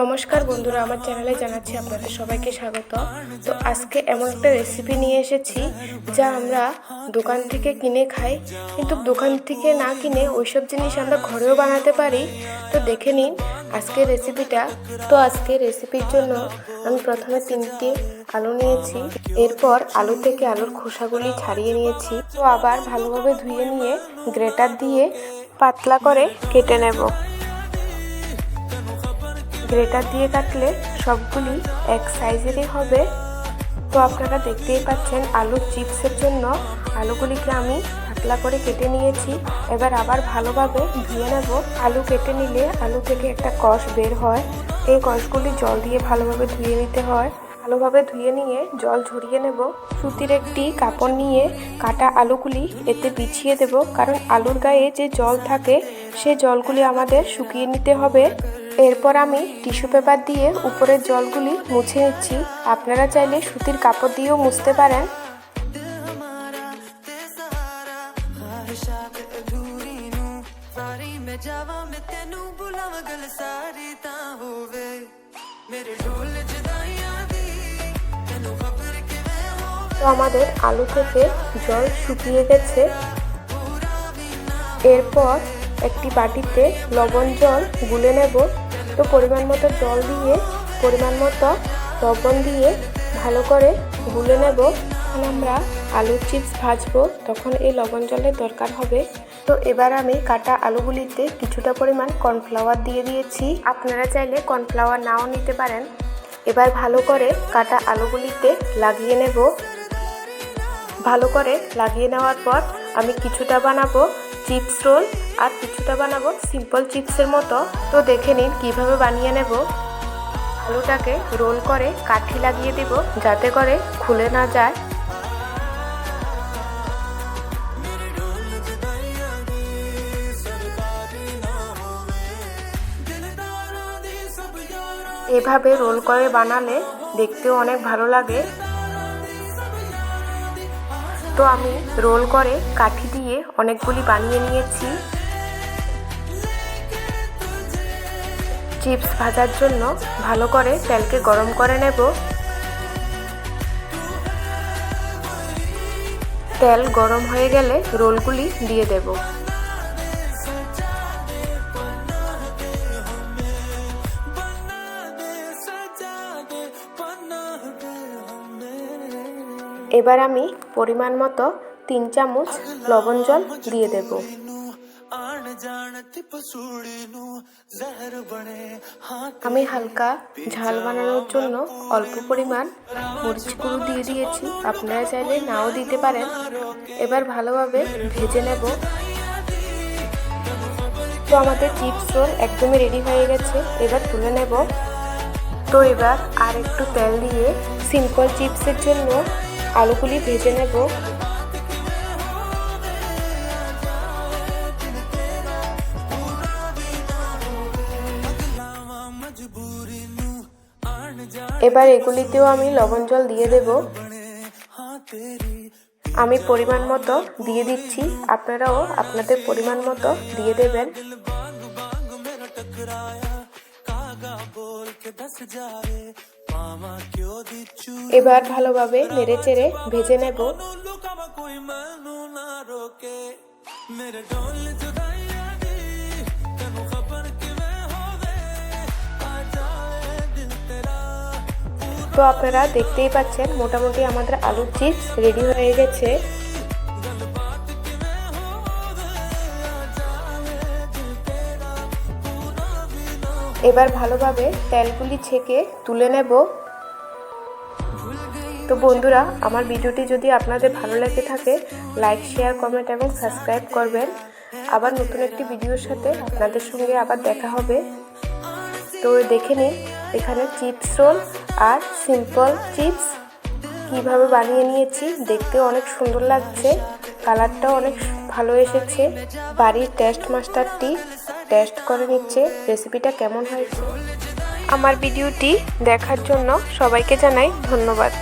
নমস্কার বন্ধুরা, আমার চ্যানেলে জানাচ্ছি আপনাদের সবাইকে স্বাগত। তো আজকে এমন একটা রেসিপি নিয়ে এসেছি যা আমরা দোকান থেকে কিনে খাই। কিন্তু দোকান থেকে না কিনে ওইসব জিনিস আমরা ঘরেও বানাতে পারি। তো দেখে নিন আজকে রেসিপিটা তো আজকে রেসিপির জন্য আমি প্রথমে তিনটি আলু নিয়েছি। এরপর আলু থেকে আলুর খোসাগুলি ছাড়িয়ে নিয়েছি। তো আবার ভালোভাবে ধুয়ে নিয়ে গ্রেটার দিয়ে পাতলা করে কেটে নেব। গ্রেটার দিয়ে কাটলে সবগুলি এক সাইজেরই হবে। তো আপনারা দেখতেই পাচ্ছেন আলুর চিপসের জন্য আলুগুলিকে আমি পাতলা করে কেটে নিয়েছি। এবার আবার ভালোভাবে ধুয়ে নেব। আলু কেটে নিলে আলু থেকে একটা কষ বের হয়। এই কষগুলি জল দিয়ে ভালোভাবে ধুয়ে নিতে হয়। ভালোভাবে ধুয়ে নিয়ে জল ঝরিয়ে নেব। সুতির একটি কাপড় নিয়ে কাটা আলুগুলি এতে বিছিয়ে দেব। কারণ আলুর গায়ে যে জল থাকে, সে জলগুলি আমাদের শুকিয়ে নিতে হবে। এরপর আমি টিস্যু পেপার দিয়ে উপরের জলগুলি মুছে নিচ্ছি। আপনারা চাইলে সুতির কাপড় দিয়েও মুছতে পারেন। তো আমাদের আলু থেকে জল শুকিয়ে গেছে। এরপর একটি বাটিতে লবণ জল গুলে নেব। তো পরিমাণ মতো জল দিয়ে, পরিমাণ মতো লবণ দিয়ে ভালো করে গুলে নেব। যখন আমরা আলুর চিপস ভাজবো, তখন এই লবণ জলের দরকার হবে। তো এবার আমি কাটা আলুগুলিতে কিছুটা পরিমাণ কর্নফ্লাওয়ার দিয়ে দিয়েছি। আপনারা চাইলে কর্নফ্লাওয়ার নাও নিতে পারেন। এবার ভালো করে কাটা আলুগুলিতে লাগিয়ে নেব। ভালো করে লাগিয়ে নেওয়ার পর আমি কিছুটা বানাবো চিপস রোল আর কিছুটা বানাবো সিম্পল চিপসের মতো। তো দেখে নিন কীভাবে বানিয়ে নেব। আলুটাকে রোল করে কাঠি লাগিয়ে দেব যাতে করে খুলে না যায়। এভাবে রোল করে বানালে দেখতেও অনেক ভালো লাগে। তো আমি রোল করে কাঠি দিয়ে অনেকগুলি বানিয়ে নিয়েছি। চিপস ভাজার জন্য ভালো করে তেলকে গরম করে নেব। তেল গরম হয়ে গেলে রোলগুলি দিয়ে দেব। এবার আমি পরিমাণ মতো তিন চামচ লবণ জল দিয়ে দেব। আমি হালকা ঝাল বানানোর জন্য অল্প পরিমাণ মরিচ গুঁড়ো দিয়ে দিয়েছি। আপনারা চাইলে নাও দিতে পারেন। এবার ভালোভাবে ভেজে নেব। তো আমাদের চিপস রোল একদমই রেডি হয়ে গেছে। এবার তুলে নেব। তো এবার আর একটু তেল দিয়ে সিম্পল চিপসের জন্য আলুগুলি ভেজে নেব। এবার এগুলিতেও আমি লবণ জল দিয়ে দেব। আমি পরিমাণ মতো দিয়ে দিচ্ছি। আপনারাও আপনাদের পরিমাণ মতো দিয়ে দেবেন। এবার ভালোভাবে নেড়ে চেড়ে ভেজে নেব। তো আপনারা দেখতেই পাচ্ছেন, মোটামুটি আমাদের আলুর চিপস রেডি হয়ে গেছে। এবার ভালোভাবে তেলগুলি ছেঁকে তুলে নেব। তো বন্ধুরা, আমার ভিডিওটি যদি আপনাদের ভালো লেগে থাকে, লাইক, শেয়ার, কমেন্ট এবং সাবস্ক্রাইব করবেন। আবার নতুন একটি ভিডিওর সাথে আপনাদের সঙ্গে আবার দেখা হবে। তো দেখে নিন, এখানে চিপস রোল আর সিম্পল চিপস কীভাবে বানিয়ে নিয়েছি দেখতে অনেক সুন্দর লাগছে। কালারটাও অনেক ভালো এসেছে। বাড়ির টেস্ট মাস্টারটি টেস্ট করে নিচ্ছে রেসিপিটা কেমন হয়েছে? আমার ভিডিওটি দেখার জন্য সবাইকে জানাই ধন্যবাদ।